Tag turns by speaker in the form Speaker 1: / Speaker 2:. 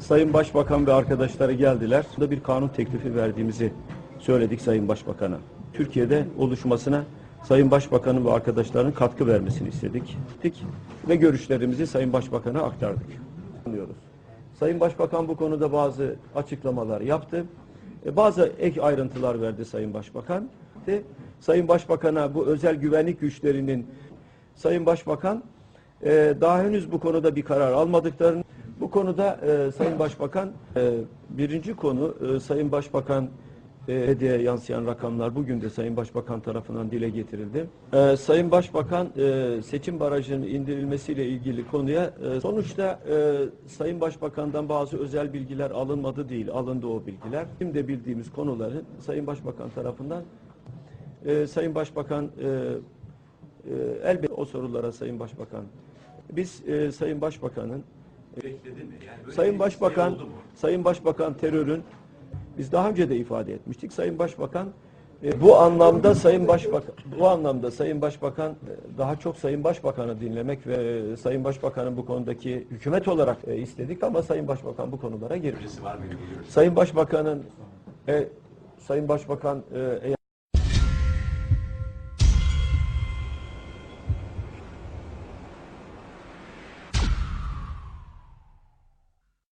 Speaker 1: Sayın Başbakan ve arkadaşları geldiler. Burada bir kanun teklifi verdiğimizi söyledik Sayın Başbakan'a. Türkiye'de oluşmasına Sayın Başbakan'ın ve arkadaşlarının katkı vermesini istedik. Dik Ve görüşlerimizi Sayın Başbakan'a aktardık. Anlıyoruz. Sayın Başbakan bu konuda bazı açıklamalar yaptı. E, Bazı ek ayrıntılar verdi Sayın Başbakan. De, Sayın Başbakan'a bu özel güvenlik güçlerinin Sayın Başbakan e, daha henüz bu konuda bir karar almadıklarını bu konuda e, Sayın Başbakan e, birinci konu e, Sayın Başbakan e, diye yansıyan rakamlar bugün de Sayın Başbakan tarafından dile getirildi. E, Sayın Başbakan e, seçim barajının indirilmesiyle ilgili konuya e, sonuçta e, Sayın Başbakan'dan bazı özel bilgiler alınmadı değil, alındı o bilgiler. Şimdi bildiğimiz konuların Sayın Başbakan tarafından e, Sayın Başbakan e, e, elbette o sorulara Sayın Başbakan biz e, Sayın Başbakan'ın
Speaker 2: Bekledi mi? Yani böyle
Speaker 1: Sayın Başbakan,
Speaker 2: mu?
Speaker 1: Sayın Başbakan terörün biz daha önce de ifade etmiştik. Sayın Başbakan e, bu anlamda Sayın Başbakan bu anlamda Sayın Başbakan e, daha çok Sayın Başbakan'ı dinlemek ve e, Sayın Başbakan'ın bu konudaki hükümet olarak e, istedik ama Sayın Başbakan bu konulara
Speaker 2: biliyoruz.
Speaker 1: Sayın Başbakan'ın e, Sayın Başbakan e,